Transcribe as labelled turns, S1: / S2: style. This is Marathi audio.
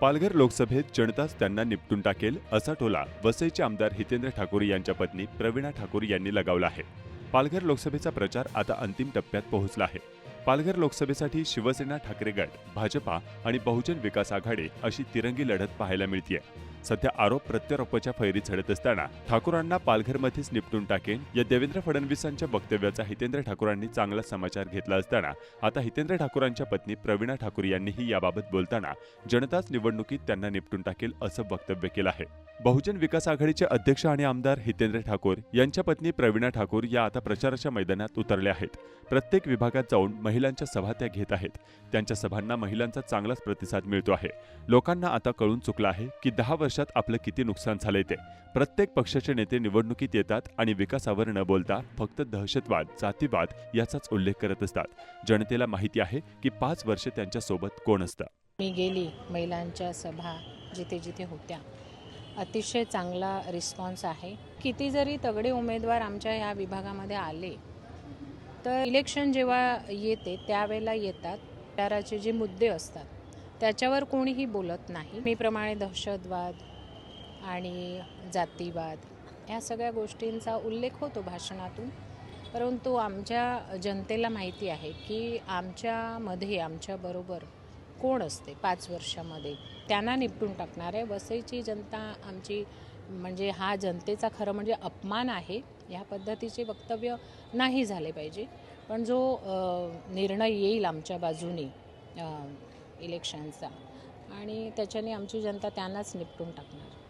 S1: पालघर लोकसभेत जनताच त्यांना निपटून टाकेल असा टोला वसईचे आमदार हितेंद्र ठाकूर यांच्या पत्नी प्रवीणा ठाकूर यांनी लगावला आहे. पालघर लोकसभेचा प्रचार आता अंतिम टप्प्यात पोहोचला आहे. पालघर लोकसभेसाठी शिवसेना ठाकरे गट भाजपा आणि बहुजन विकास आघाडी अशी तिरंगी लढत पाहायला मिळतीये. सध्या आरोप प्रत्यारोपाच्या फैरीत झडत असताना ठाकूरांना पालघरमध्येच निपटून टाकेन. या देवेंद्र फडणवीसांच्या वक्तव्याचा हितेंद्र ठाकूरांनी चांगला समाचार घेतला असताना आता हितेंद्र ठाकूरांच्या पत्नी प्रवीणा ठाकूर यांनीही याबाबत बोलताना जनताच निवडणुकीत त्यांना निपटून टाकेल असं वक्तव्य केलं आहे. बहुजन विकास आघाडीचे अध्यक्ष आणि आमदार हितेंद्र ठाकूर यांच्या पत्नी प्रवीणा ठाकूर या आता प्रचाराच्या मैदानात उतरल्या आहेत. प्रत्येक विभागात जाऊन महिलांच्या सभा त्या घेत आहेत. त्यांच्या सभांना महिलांचा चांगलाच प्रतिसाद मिळतो आहे. लोकांना आता कळून चुकलं आहे की दहा वर्ष वर्षात आपलं किती नुकसान झालंय ते. प्रत्येक पक्षाचे नेते निवडणुकीत येतात आणि विकासावर न बोलता फक्त दहशतवाद जातीवाद याचाच उल्लेख करत असतात. जनतेला माहिती आहे की पाच वर्ष त्यांच्यासोबत कोण असतं.
S2: मी गेली महिलांच्या सभा जिथे जिथे होत्या. अतिशय चांगला रिस्पॉन्स आहे. किती जरी तगडे उमेदवार आमच्या ह्या विभागामध्ये आले तर इलेक्शन जेव्हा येते त्यावेळेला येतात. प्रचाराचे जे मुद्दे असतात त्याच्यावर कोणीही बोलत नाही. मी प्रमाणे दहशतवाद आणि जातीवाद ह्या सगळ्या गोष्टींचा उल्लेख होतो भाषणातून. परंतु आमच्या जनतेला माहिती आहे की आमच्यामध्ये आमच्याबरोबर कोण असते पाच वर्षामध्ये? त्यांना निपटून टाकणार आहे वसईची जनता आमची म्हणजे हा जनतेचा खरं म्हणजे अपमान आहे ह्या पद्धतीचे वक्तव्य नाही झाले पाहिजे. पण जो निर्णय येईल आमच्या बाजूने इलेक्शनचा आणि त्याच्याने आमची जनता त्यांनाच निपटून टाकणार.